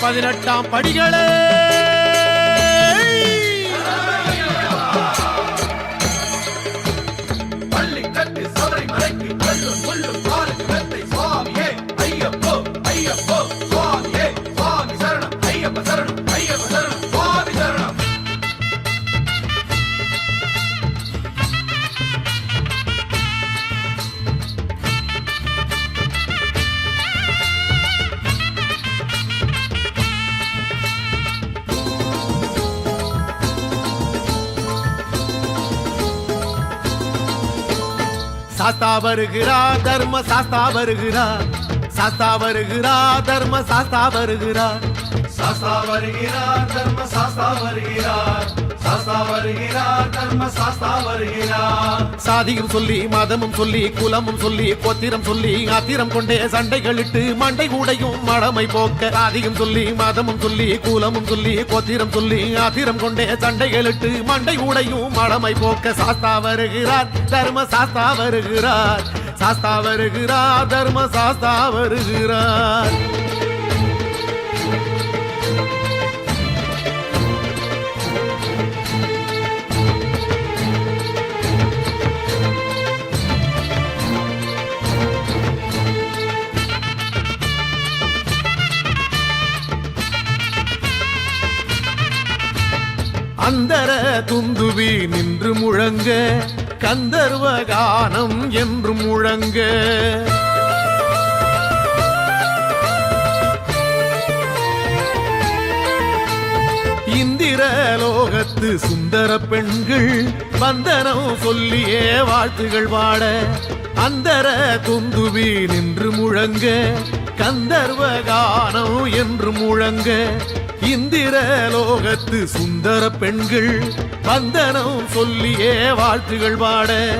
பதினெட்டாம் படிகளே! சாஸ்தா வருகிறார் தர்ம சாஸ்தா வருகிறா. சாஸ்தா வருகிறா தர்ம சாஸ்தா வருகிறா. சாஸ்தா வருகிறா தர்ம சாஸ்தா வருகிறார் சாஸ்தா வருகிறார் தர்ம சாஸ்தா வருகிறார். சாதியும் சொல்லி மதமும் சொல்லி குலமும் சொல்லி கோத்திரம் சொல்லி ஆத்திரம் கொண்டே சண்டைகளிட்டு மண்டை கூடையும் மடமை போக்க. சாதியும் சொல்லி மதமும் சொல்லி குலமும் சொல்லி கோத்திரம் சொல்லி ஆத்திரம் கொண்டே சண்டைகளிட்டு மண்டை கூடையும் மடமை போக்க. சாஸ்தா வருகிறார் தர்ம சாஸ்தா வருகிறார். சாஸ்தா வருகிறார் தர்ம சாஸ்தா வருகிறார். அந்தர துந்துவி நின்று முழங்க கந்தர்வ கானம் என்று முழங்க. இந்திர லோகத்து சுந்தர பெண்கள் வந்தனம் சொல்லியே வாழ்த்துகள் வாட அந்தர துந்துவி நின்று முழங்க கந்தர்வ கானம் என்று முழங்க. இந்திர லோகத்து சுந்தர பெண்கள் வந்தனம் சொல்லியே வாழ்த்துகள் பாட.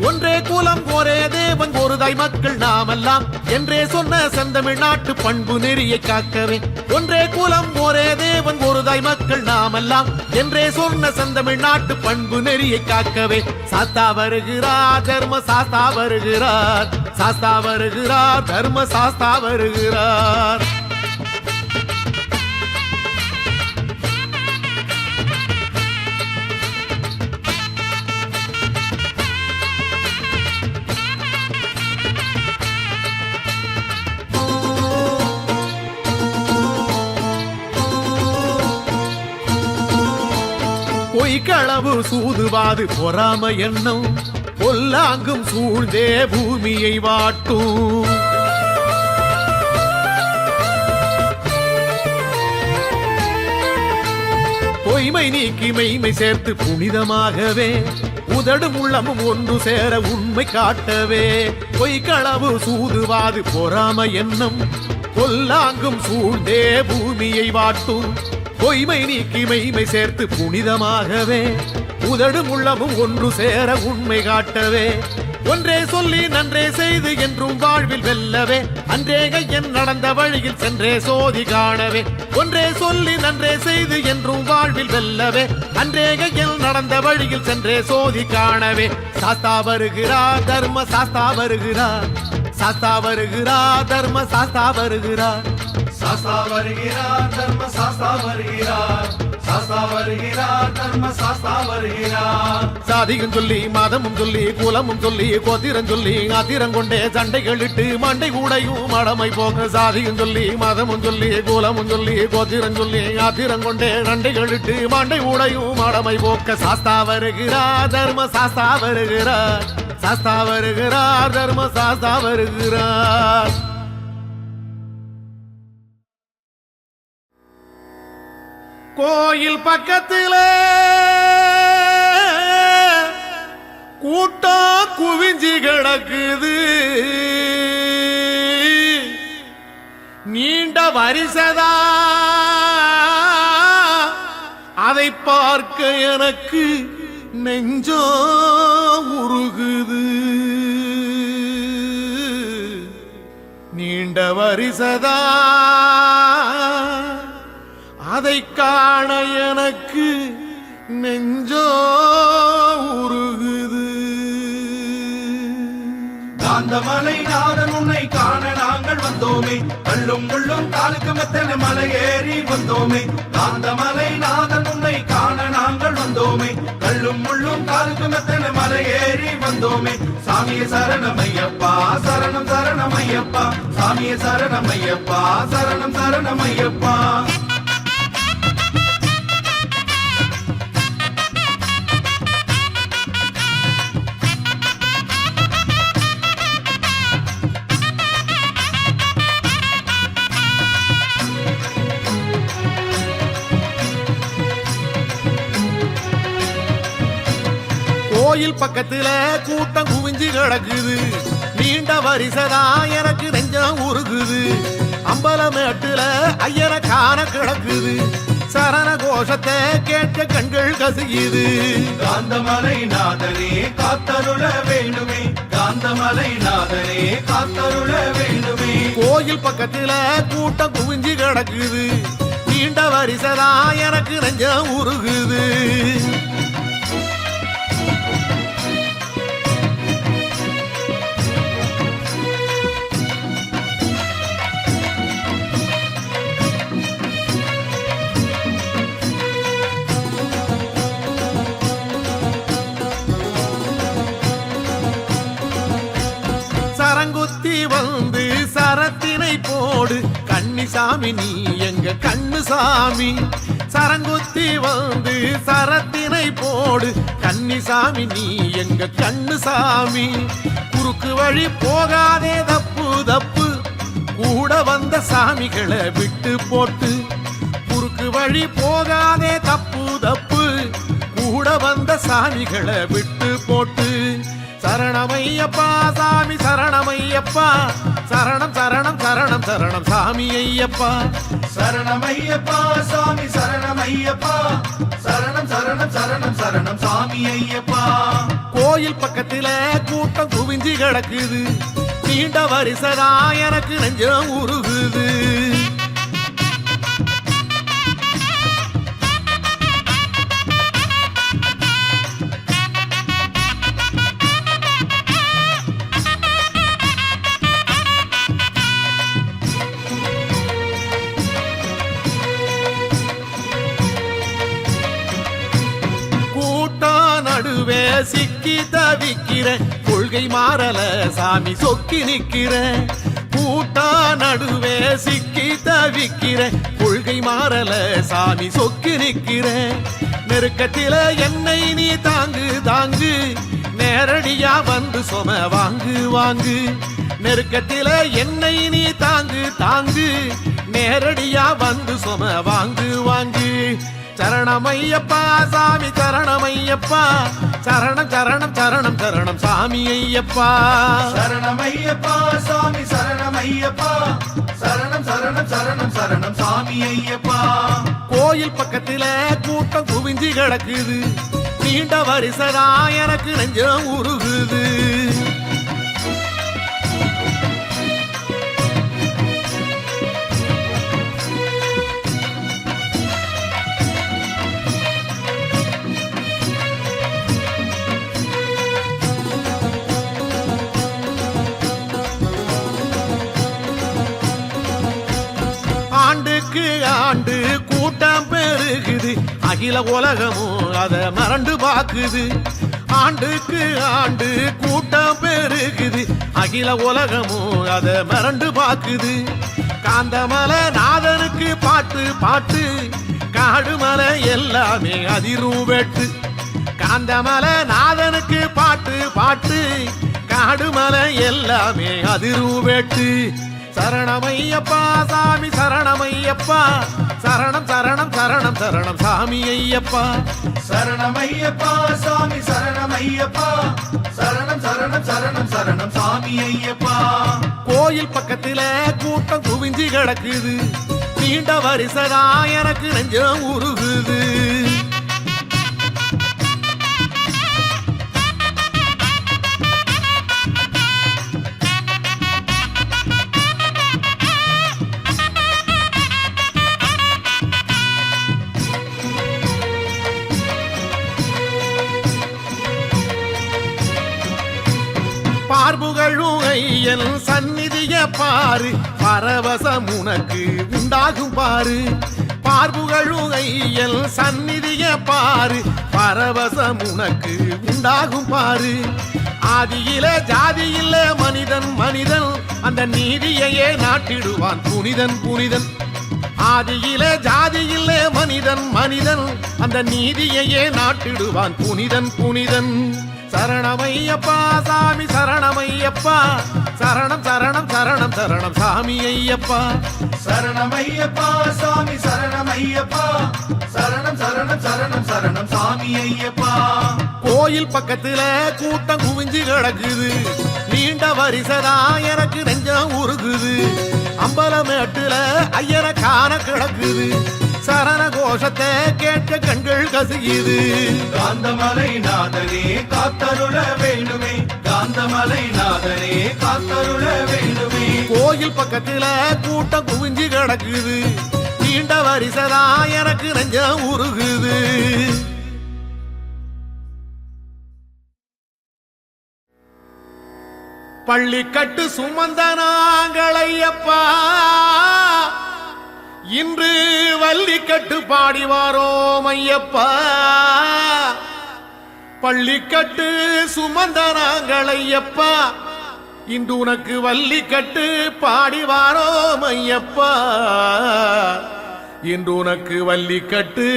ஒன்றே குலம் ஒரே தேவன் ஒரு தாய் மக்கள் நாமெல்லாம். என்றே சொன்ன செந்தமிழ் நாட்டு பண்பு நெறியை காக்கவே. ஒன்றே குலம் ஒரே தேவன் ஒரு தாய் மக்கள் நாமெல்லாம். என்றே சொன்ன செந்தமிழ் நாட்டு பண்பு நெறியை காக்கவே. சாத்தா வருகிறார் தர்ம சாஸ்தா வருகிறார். சாஸ்தா வருகிறார் தர்ம சாஸ்தா வருகிறார். பொய்க்களவு சூதுவாது பொறாம எண்ணம் பொல்லாங்கும் சூழ்ந்தே பூமியை வாட்டும். பொய்மை நீக்கி மெய்மை சேர்த்து புனிதமாகவே உதடும் உள்ளமும் ஒன்று சேர உண்மை காட்டவே பொய்க்களவு சூதுவாது பொறாம எண்ணம் பொல்லாங்கும் சூழ்ந்தே பூமியை வாட்டும். பொய்மை நீக்கி மெய்மை சேர்த்து புனிதமாகவே உதடும் உள்ளமும் ஒன்று சேர உண்மை காட்டவே. ஒன்றே சொல்லி நன்றே செய்து என்றும் வாழ்வில் வெல்லவே அன்றே கையன் நடந்த வழியில் சென்றே சோதி காணவே. ஒன்றே சொல்லி நன்றே செய்து என்றும் வாழ்வில் வெல்லவே அன்றே கையன் நடந்த வழியில் சென்றே சோதி காணவே. சாஸ்தா வருகிறார் தர்ம சாஸ்தா வருகிறார். சாஸ்தா வருகிறார் தர்ம சாஸ்தா வருகிறார். சாஸ்தா வருகிறார் தர்ம சாஸ்தா வருகிறார். சாஸ்தா வருகிறார் தர்ம சாஸ்தா வருகிறார். சாதியும் சொல்லி மதமும் சொல்லி குலமும் சொல்லி கோத்திரம் சொல்லி ஆத்திரம் கொண்டே சண்டைகள் இட்டு மண்டை கூடையும் மடமை போக சாதியும் சொல்லி மதமும் சொல்லி குலமும் சொல்லி கோத்திரம் சொல்லி ஆத்திரம் கொண்டே சண்டைகளிட்டு மண்டை கூடையும் மடமை போக்க சாஸ்தா வருகிறார் தர்ம சாஸ்தா வருகிறார். சாஸ்தா வருகிறார் தர்ம சாஸ்தா வருகிறார். கோயில் பக்கத்துல கூட்டம் குவிஞ்சி கிடக்குது. நீண்ட வரிசதா. அதை பார்க்க எனக்கு நெஞ்சோ உருகுது. நீண்ட வரிசதா. அதை காண எனக்கு நெஞ்சோ உருகுது. காந்தமலை நாதன் உன்னை காண நாங்கள் வந்தோமே. கள்ளும் முள்ளும் காலுக்கு மெத்தன மலை ஏறி வந்தோமே. காந்தமலை நாதன் உன்னை காண நாங்கள் வந்தோமே. கள்ளும் முள்ளும் காலுக்கு மெத்தன மலை ஏறி வந்தோமே. சாமிய சரணமையப்பா சரணம் சரணமையப்பா சாமிய சரணமையப்பா சரணம் சரணமையப்பா கோயில் பக்கத்துல கூட்டம் குவிஞ்சு கிடக்குது. நீண்ட வரிசதா எனக்கு நெஞ்சம் உருகுது. அம்பலமேட்டுல ஐயனை காண கிடக்குது. சரண கோஷத்தை கேட்க கண்கள் கசியுது. காந்தமலை நாதனே காத்தருள வேண்டுமே. காந்தமலை நாதனே காத்தருள வேண்டுமே. கோயில் பக்கத்துல கூட்டம் குவிஞ்சு கிடக்குது. நீண்ட வரிசதா எனக்கு நெஞ்சம் உருகுது. போடு. கன்னிசாமி நீ எங்க கண்ணு சாமி? சரங்குத்தி வந்து சரத்தினை போடு. கன்னிசாமி நீ எங்க கண்ணு சாமி? குறுக்கு வழி போகாதே தப்பு தப்பு. கூட வந்த சாமிகளை விட்டு போட்டு. குறுக்கு வழி போகாதே தப்பு தப்பு. கூட வந்த சாமிகளை விட்டு போட்டு. சரணமையப்பா சாமி சரணமையப்பா. சரணம் சரணம் சரணம் சரணம் சாமி ஐயப்பா சரணமையப்பா சாமி சரணமையப்பா. சரணம் சரணம் சரணம் சரணம் சாமி ஐயப்பா கோயில் பக்கத்துல கூட்டம் குவிஞ்சு கிடக்குது. நீண்ட வரிசதா எனக்கு நெஞ்சம் உருகுது சிக்கி தவிக்கிற கொள்கை மாறல சாமி சொக்கி நிக்கிற. கூட்டா நடுவே சிக்கி தவிக்கிற கொள்கை மாறல சாமி சொக்கி நிக்கிற. நெருக்கத்தில என்னை நீ தாங்கு தாங்கு. நேரடியா வந்து சொம வாங்கு வாங்கு. நெருக்கத்தில என்னை நீ தாங்கு தாங்கு. நேரடியா வந்து சொம வாங்கு வாங்கு. சரணமையப்பா சாமி சரணமையப்பா. சரணம் சரணம் சரணம் சரணம் சாமி ஐயப்பா. சரணமையப்பா சாமி சரணமையப்பா. சரணம் சரணம் சரணம் சரணம் சாமி ஐயப்பா. கோயில் பக்கத்துல கூட்டம் குவிஞ்சு கிடக்குது. நீண்ட வரிசதா எனக்கு நெஞ்சம் உருகுது. ஆண்டு கூட்டம் பெருகுது. அகில உலகமும் அதை மறண்டு பாக்குது ஆண்டுக்கு ஆண்டு கூட்டம் பெருகுது. அகில உலகமும் அதை மறண்டு பாக்குது காந்தமலை நாதனுக்கு பாட்டு பாட்டு. காடுமலை எல்லாமே அதிரும் வெட்டு. காந்தமலை நாதனுக்கு பாட்டு பாட்டு. காடுமலை எல்லாமே அதிரும் வெட்டு. சரணமையப்பா சாமி சரணமையப்பா சரணம் சரணம் சரணம் சரணம் சாமி ஐயப்பா. சரணமையப்பா சாமி சரணமையப்பா. சரணம் சரணம் சரணம் சரணம் சாமி ஐயப்பா. கோயில் பக்கத்துல கூட்டம் குவிஞ்சு கிடக்குது. நீண்ட வரிசதா எனக்கு நெஞ்சம் உருகுது. பார்புகழும் சந்நிதிய பாரு. பரவசம் உனக்கு உண்டாகும் பாரு. பார்புகழுகையல் சந்நிதிய பாரு. பரவசம் உனக்கு உண்டாகும் பாரு. ஆதியில ஜாதியில மனிதன் மனிதன். அந்த நீதியையே நாட்டிடுவான் புனிதன் புனிதன். ஆதியில ஜாதியில மனிதன் மனிதன். அந்த நீதியையே நாட்டிடுவான் புனிதன் புனிதன். சரணமையப்பா சாமி சரணம் சரணம் சரணம் சாமி ஐயப்பா சரணமையப்பா சாமி சரணமையப்பா சரணம் சரணம் சரணம் சரணம் சாமி ஐயப்பா கோயில் பக்கத்துல கூட்டம் குவிஞ்சு கிடக்குது. நீண்ட வரிசதா எனக்கு நெஞ்சம் உருகுது. அம்பலமேட்டுல ஐயனை காண கிடக்குது. சரண கோஷத்தை கேட்க கண்கள் கசுகிது காந்தமலை நாதனே காத்தருள வேண்டுமே. காந்தமலை நாதனே காத்தருள வேண்டுமே. கோயில் பக்கத்துல கூட்டம் குவிஞ்சு கிடக்குது. நீண்ட வரிசதா எனக்கு நெஞ்சம் உருகுது. பள்ளிக்கட்டு சுமந்த நாங்களையப்பா. இன்று வள்ளிக்கட்டு பாடி வாரோம் ஐயப்பா. பள்ளிக்கட்டு சுமந்த நாங்கள் ஐயப்பா. இன்று உனக்கு வள்ளிக்கட்டு பாடி வாரோம் ஐயப்பா. இன்று உனக்கு வள்ளிக்கட்டு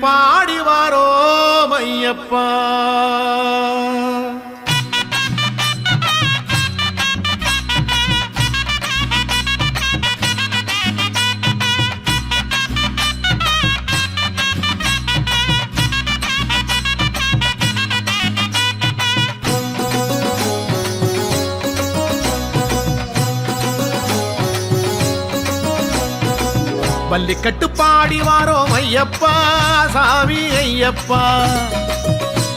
பாடி வாரோம் ஐயப்பா. வள்ளிக்கட்டு பாடி வாரோம் ஐயப்பா சாமி ஐயப்பா.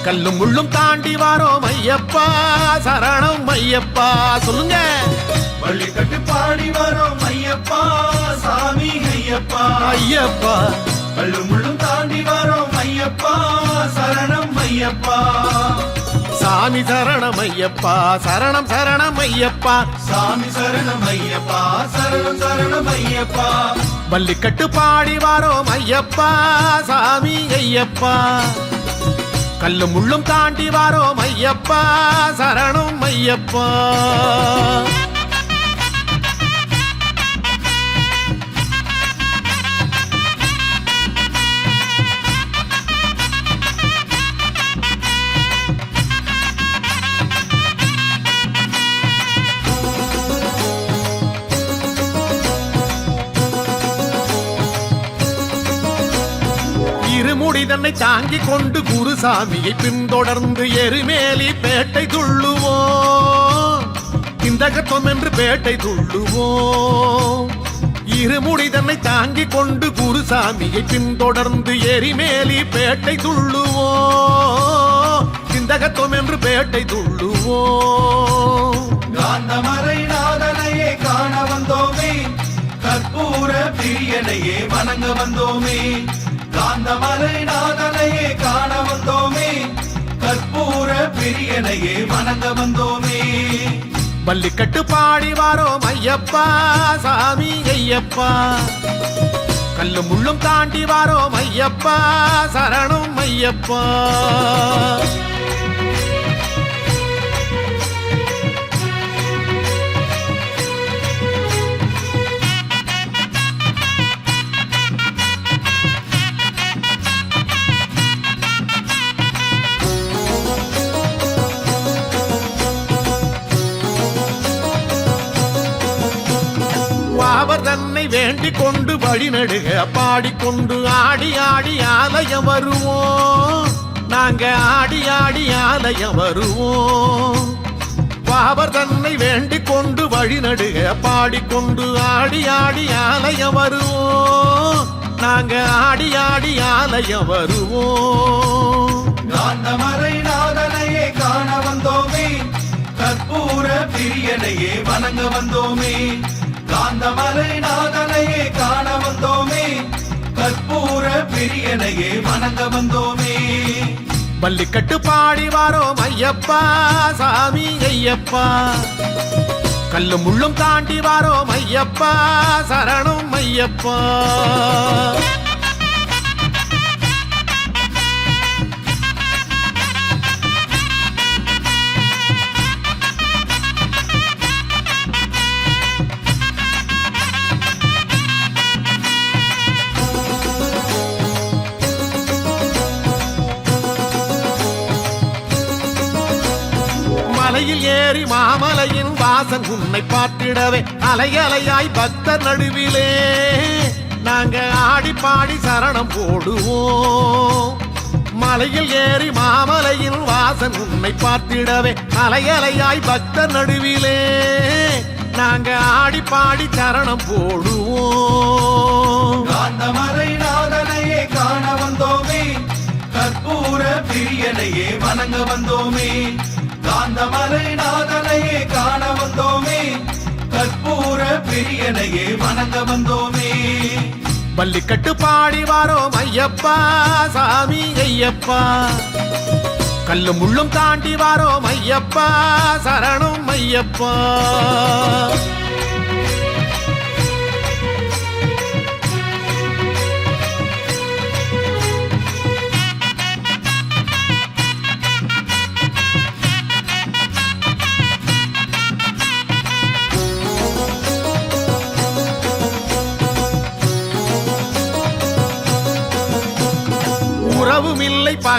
கல்லும் முள்ளும் தாண்டி வாரோம் ஐயப்பா சரணம் ஐயப்பா. சொல்லுங்க. பள்ளி கட்டு பாடி வரோம் ஐயப்பா சாமி ஐயப்பா. ஐயப்பா. கள்ளு முள்ளும் தாண்டி வரோம் ஐயப்பா சரணம் ஐயப்பா. சாமி சரணம் ஐயப்பா சரணம் சரணம் ஐயப்பா சாமி சரணம் ஐயப்பா சரணம் சரணம் ஐயப்பா வள்ளிக்கட்டு பாடி வாரோம் ஐயப்பா சாமி ஐயப்பா. கல்லும் முள்ளும் தாண்டி வாரோம் ஐயப்பா சரணம் ஐயப்பா. தன்னை தாங்கிக் கொண்டு குருசாமியை பின்தொடர்ந்து எருமேலி பேட்டை துள்ளுவோம். இந்தகத்தம் என்று பேட்டை துள்ளுவோம். இருமுடி தன்னை தாங்கிக் கொண்டு குருசாமியை பின்தொடர்ந்து எரிமேலி பேட்டை துள்ளுவோம். இந்தகத்துவம் என்று பேட்டை துள்ளுவோம். காந்தமறை நாதனையே காண வந்தோமே. கற்பூர பிரியனையே வணங்க வந்தோமே. அந்த மலை நாதனையே காண வந்தோமே. கற்பூர பிரியனையே வணங்க வந்தோமே. பள்ளிக்கட்டு பாடி வாரோம் ஐயப்பா சாமி ஐயப்பா. கல்லும் முள்ளும் தாண்டி வாரோம் ஐயப்பா சரணம் ஐயப்பா. வழிநடுக பாடிக்கொண்டு ஆடி ஆடி ஆலயம் வருவோம். நாங்க ஆடி ஆடி ஆலயம் வருவோம். வாவர் தன்னை வேண்டிக் கொண்டு வழிநடுக பாடிக்கொண்டு ஆடி ஆடி ஆலயம் வருவோம். நாங்க ஆடி ஆடி ஆலயம் வருவோம். காந்தமறை நாதனையே காண வந்தோமே கற்பூர பிரியனையே வணங்க வந்தோமே. காந்தமலை நாதனையே காண வந்தோமே. கற்பூர பிரியனையே வணங்க வந்தோமே. பள்ளிக்கட்டு பாடி வாரோம் ஐயப்பா சாமி ஐயப்பா. கல்லும் முள்ளும் தாண்டி வாரோம் ஐயப்பா சரணம் ஐயப்பா. ஏறி மாமலையின் வாசன் உன்னை பார்த்திடவே. அலையலையாய் பக்தர் நடுவிலே. நாங்க ஆடி பாடி சரணம் போடுவோம். மலையில் ஏறி மாமலையின் வாசன் உன்னை பார்த்திடவே. அலையலையாய் பக்தர் நடுவிலே. நாங்க ஆடி பாடி சரணம் போடுவோம். காந்தமலை நாதனையே காண வந்தோமே. கற்பூர பிரியனையே வணங்க வந்தோமே. காந்தமலை நாதனையே காண வந்தோமே. கற்பூர பிரியனையே வணங்க வந்தோமே. பள்ளிக்கட்டு பாடி வாரோம் ஐயப்பா சாமி ஐயப்பா. கல்லும் முள்ளும் தாண்டி வாரோம் ஐயப்பா சரணம் ஐயப்பா.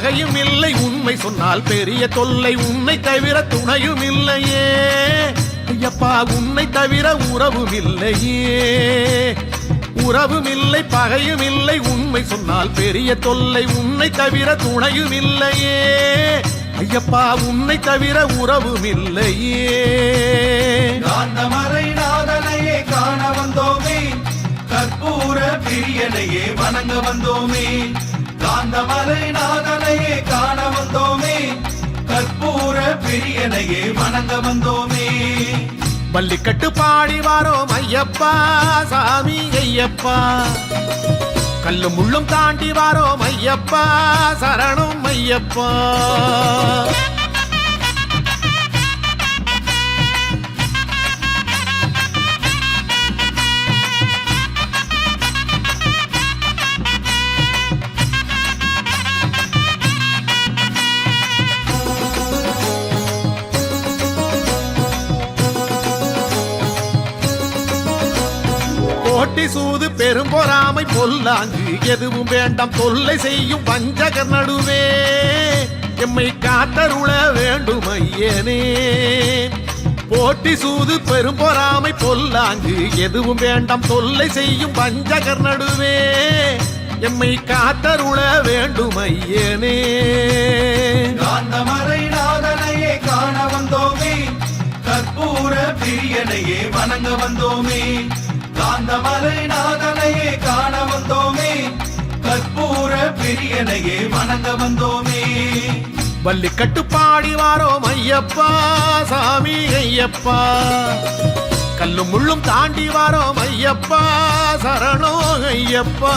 இல்லை பகையும் இல்லை உண்மை சொன்னால் பெரிய தொல்லை. உன்னை தவிர துணையும் இல்லையே. ஐயப்பா உன்னை தவிர உறவும் இல்லையே. உறவும் இல்லை பகையும் இல்லை உண்மை சொன்னால் பெரிய தொல்லை. உன்னை தவிர துணையும் இல்லையே. ஐயப்பா உன்னை தவிர உறவும் இல்லையே. காண வந்தோமே. கற்பூர பிரியனையே வணங்க வந்தோமே. காந்தமலை நாதனையே காண வந்தோமே. கற்பூர பெரியனையே வணங்க வந்தோமே. பள்ளிக்கட்டு பாடி வாரோம் ஐயப்பா சாமி ஐயப்பா. கல்லும் முள்ளும் தாண்டி வாரோம் ஐயப்பா சரணம் ஐயப்பா. பொறாமை பொல்லாங்கு எதுவும் வேண்டாம் தொல்லை செய்யும் வஞ்சகர் நடுவே. எம்மை காத்தருள வேண்டும் ஐயனே போட்டி சூது பெரும் பொறாமை பொல்லாங்கு எதுவும் வேண்டாம் தொல்லை செய்யும் வஞ்சகர் நடுவே. எம்மை காத்தருள வேண்டும் ஐயனே காந்தமலை நாதனையே காண வந்தோமே கற்பூர பிரியனையே வணங்க வந்தோமே. காந்தமலை நாதனையே காண வந்தோமே. கற்பூர பெரியனையே வணங்க வந்தோமே. வள்ளி கட்டுப்பாடி வாரோம் ஐயப்பா சாமி ஐயப்பா. கல்லும் முள்ளும் தாண்டி வாரோம் ஐயப்பா சரணோ ஐயப்பா.